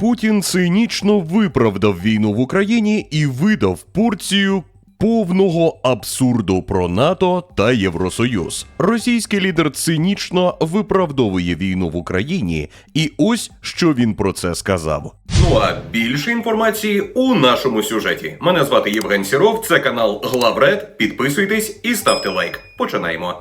Путін цинічно виправдав війну в Україні і видав порцію. Повного абсурду про НАТО та Євросоюз. Російський лідер цинічно виправдовує війну в Україні, і ось що він про це сказав. Ну а більше інформації у нашому сюжеті. Мене звати Євген Сіров, це канал Главред. Підписуйтесь і ставте лайк. Починаємо.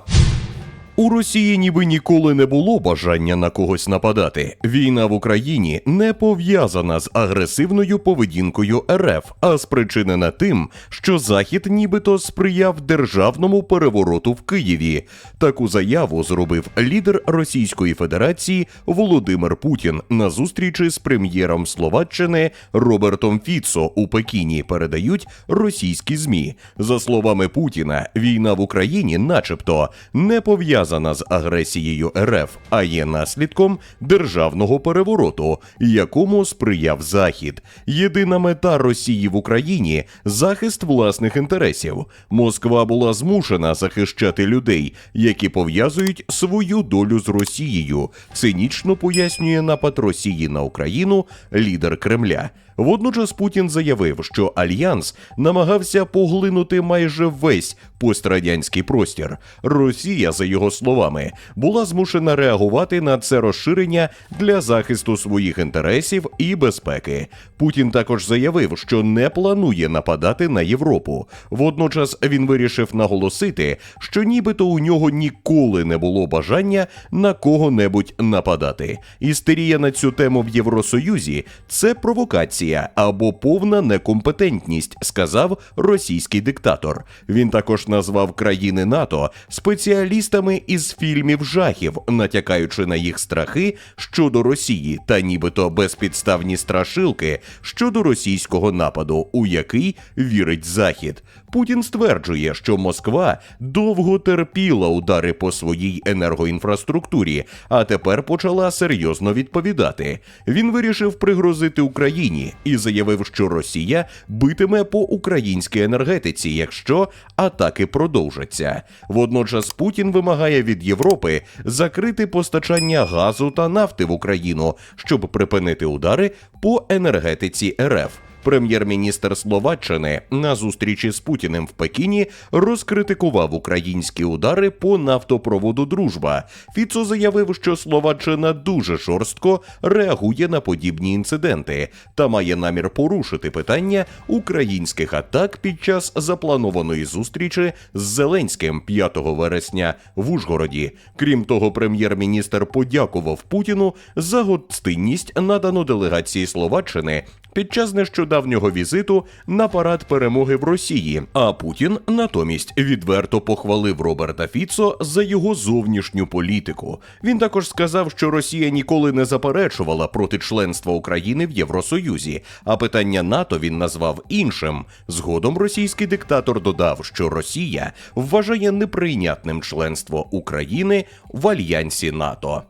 У Росії ніби ніколи не було бажання на когось нападати. Війна в Україні не пов'язана з агресивною поведінкою РФ, а спричинена тим, що Захід нібито сприяв державному перевороту в Києві. Таку заяву зробив лідер Російської Федерації Володимир Путін на зустрічі з прем'єром Словаччини Робертом Фіцо у Пекіні. Передають російські змі. За словами Путіна, війна в Україні, начебто, не пов'язана з агресією РФ, а є наслідком державного перевороту, якому сприяв Захід. Єдина мета Росії в Україні захист власних інтересів. Москва була змушена захищати людей, які пов'язують свою долю з Росією. Цинічно пояснює напад Росії на Україну лідер Кремля. Водночас Путін заявив, що альянс намагався поглинути майже весь пострадянський простір. Росія, за його словами, була змушена реагувати на це розширення для захисту своїх інтересів і безпеки. Путін також заявив, що не планує нападати на Європу. Водночас він вирішив наголосити, що нібито у нього ніколи не було бажання на кого-небудь нападати. Істерія на цю тему в Євросоюзі це провокація або повна некомпетентність, сказав російський диктатор. Він також назвав країни НАТО спеціалістами із фільмів жахів, натякаючи на їх страхи щодо Росії та нібито безпідставні страшилки щодо російського нападу, у який вірить Захід. Путін стверджує, що Москва довго терпіла удари по своїй енергоінфраструктурі, а тепер почала серйозно відповідати. Він вирішив пригрозити Україні і заявив, що Росія битиме по українській енергетиці, якщо атаки продовжаться. Водночас Путін вимагає від Європи закрити постачання газу та нафти в Україну, щоб припинити удари по енергетиці РФ. Прем'єр-міністр Словаччини на зустрічі з Путіним в Пекіні розкритикував українські удари по нафтопроводу Дружба. Фіцо заявив, що Словаччина дуже жорстко реагує на подібні інциденти та має намір порушити питання українських атак під час запланованої зустрічі з Зеленським 5 вересня в Ужгороді. Крім того, прем'єр-міністр подякував Путіну за гостинність надану делегації Словаччини під час нещодавнього візиту на парад перемоги в Росії. А Путін натомість відверто похвалив Роберта Фіцо за його зовнішню політику. Він також сказав, що Росія ніколи не заперечувала проти членства України в Євросоюзі, а питання НАТО він назвав іншим. Згодом російський диктатор додав, що Росія вважає неприйнятним членство України в альянсі НАТО.